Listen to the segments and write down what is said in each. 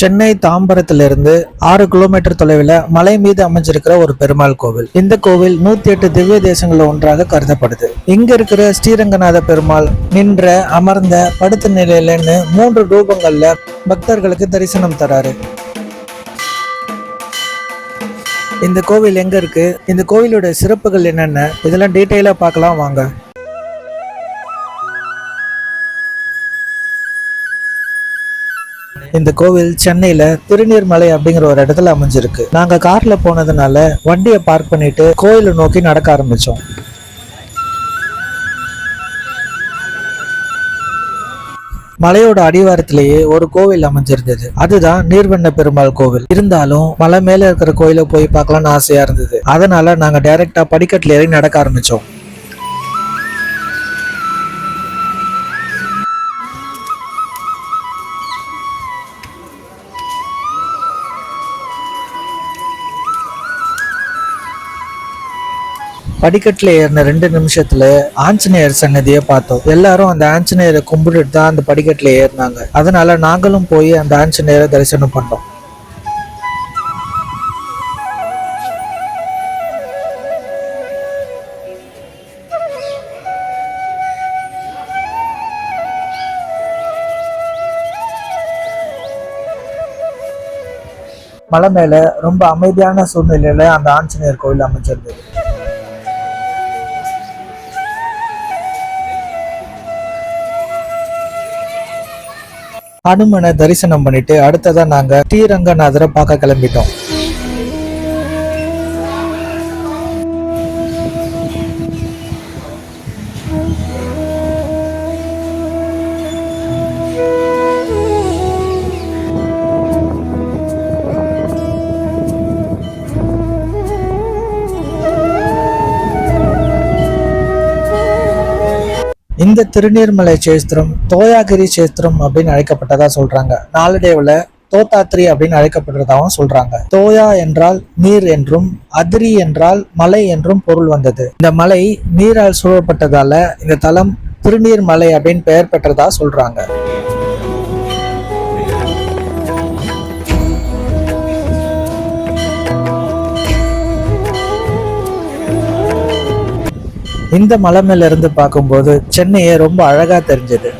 சென்னை தாம்பரத்திலிருந்து ஆறு கிலோமீட்டர் தொலைவில் மலை மீது அமைஞ்சிருக்கிற ஒரு பெருமாள் கோவில். இந்த கோவில் நூத்தி எட்டு திவ்ய தேசங்கள்ல ஒன்றாக கருதப்படுது. இங்க இருக்கிற ஸ்ரீரங்கநாத பெருமாள் நின்ற அமர்ந்த படுத்த நிலையிலன்னு மூன்று ரூபங்கள்ல பக்தர்களுக்கு தரிசனம் தராரு. இந்த கோவில் எங்க இருக்கு? இந்த கோவிலோட சிறப்புகள் என்னென்ன? இதெல்லாம் டீட்டெயிலா பார்க்கலாம் வாங்க. இந்த கோவில் சென்னையில திருநீர்மலை அப்படிங்கிற ஒரு இடத்துல அமைஞ்சிருக்கு. நாங்க கார்ல போனதுனால வண்டியை பார்க் பண்ணிட்டு கோயிலை நோக்கி நடக்க ஆரம்பிச்சோம். மலையோட அடிவாரத்திலேயே ஒரு கோவில் அமைஞ்சிருந்தது. அதுதான் நீர்வண்ண பெருமாள் கோவில். இருந்தாலும் மலை மேல இருக்கிற கோயிலை போய் பார்க்கலாம்னு ஆசையா இருந்தது. அதனால நாங்க டைரக்டா படிக்கட்டுல ஏறி நடக்க ஆரம்பிச்சோம். படிக்கட்டுல ஏறின ரெண்டு நிமிஷத்துல ஆஞ்சநேயர் சன்னதியை பார்த்தோம். எல்லாரும் அந்த ஆஞ்சநேயரை கும்பிட்டுட்டு தான் அந்த படிக்கட்டுல ஏறினாங்க. அதனால நாங்களும் போய் அந்த ஆஞ்சநேயரை தரிசனம் பண்ணோம். மலை மேல ரொம்ப அமைதியான சூழ்நிலையில அந்த ஆஞ்சநேயர் கோயில் அமைச்சிருந்தது ஹனுமனை தரிசனம் பண்ணிட்டு அடுத்ததான் நாங்க ஸ்ரீரங்கநாதரை பார்க்க கிளம்பிட்டோம். இந்த திருநீர்மலை சேஸ்திரம் தோயாகிரி சேஸ்திரம் அப்படின்னு அழைக்கப்பட்டதா சொல்றாங்க. நாளடைவுல தோத்தாத்ரி அப்படின்னு அழைக்கப்படுறதாகவும் சொல்றாங்க. தோயா என்றால் நீர் என்றும் அதிரி என்றால் மலை என்றும் பொருள் வந்தது. இந்த மலை நீரால் சூழப்பட்டதால இந்த தலம் திருநீர் மலை அப்படின்னு பெயர் பெற்றதா சொல்றாங்க. இந்த மலை மேல இருந்து பார்க்கும்போது சென்னையே ரொம்ப அழகா தெரிஞ்சது.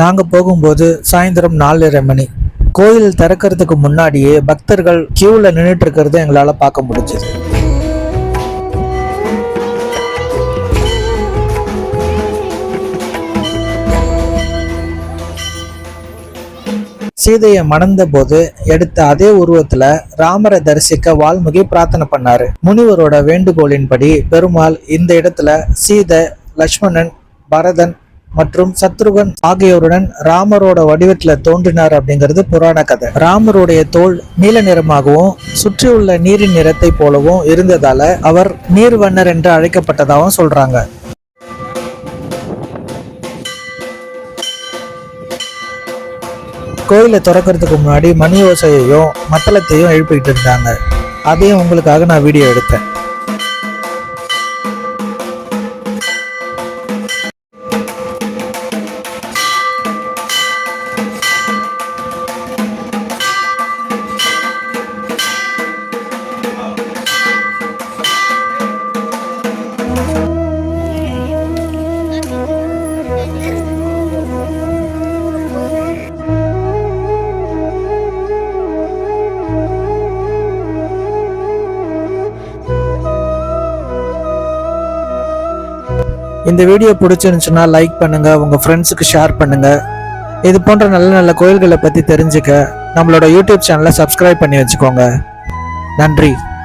நாங்கள் போகும்போது சாயந்தரம் நாலரை மணி. கோயில் திறக்கிறதுக்கு முன்னாடியே பக்தர்கள் கியூவில் நின்றுட்டு இருக்கிறத எங்களால் பார்க்க முடிஞ்சது. சீதையை மணந்த போது எடுத்த அதே உருவத்துல ராமரை தரிசிக்க வால்முகி பிரார்த்தனை பண்ணாரு. முனிவரோட வேண்டுகோளின்படி பெருமாள் இந்த இடத்துல சீதை லக்ஷ்மணன் பரதன் மற்றும் சத்ருகன் ஆகியோருடன் ராமரோட வடிவத்துல தோன்றினார் அப்படிங்கிறது புராண கதை. ராமருடைய தோல் நீல நிறமாகவும் சுற்றியுள்ள நீரின் நிறத்தை போலவும் இருந்ததால அவர் நீர்வண்ணர் என்று அழைக்கப்பட்டதாகவும் சொல்றாங்க. கோயிலை திறக்கிறதுக்கு முன்னாடி மணி ஓசையையும் மத்தளத்தையும் எழுப்பிக்கிட்டு இருந்தாங்க. அதையும் உங்களுக்காக நான் வீடியோ எடுத்தேன். இந்த வீடியோ பிடிச்சிருந்துச்சுன்னா லைக் பண்ணுங்க உங்க ஃப்ரெண்ட்ஸுக்கு ஷேர் பண்ணுங்க. இது போன்ற நல்ல நல்ல கோயில்களை பத்தி தெரிஞ்சுக்க நம்மளோட யூடியூப் சேனலை சப்ஸ்கிரைப் பண்ணி வச்சுக்கோங்க. நன்றி.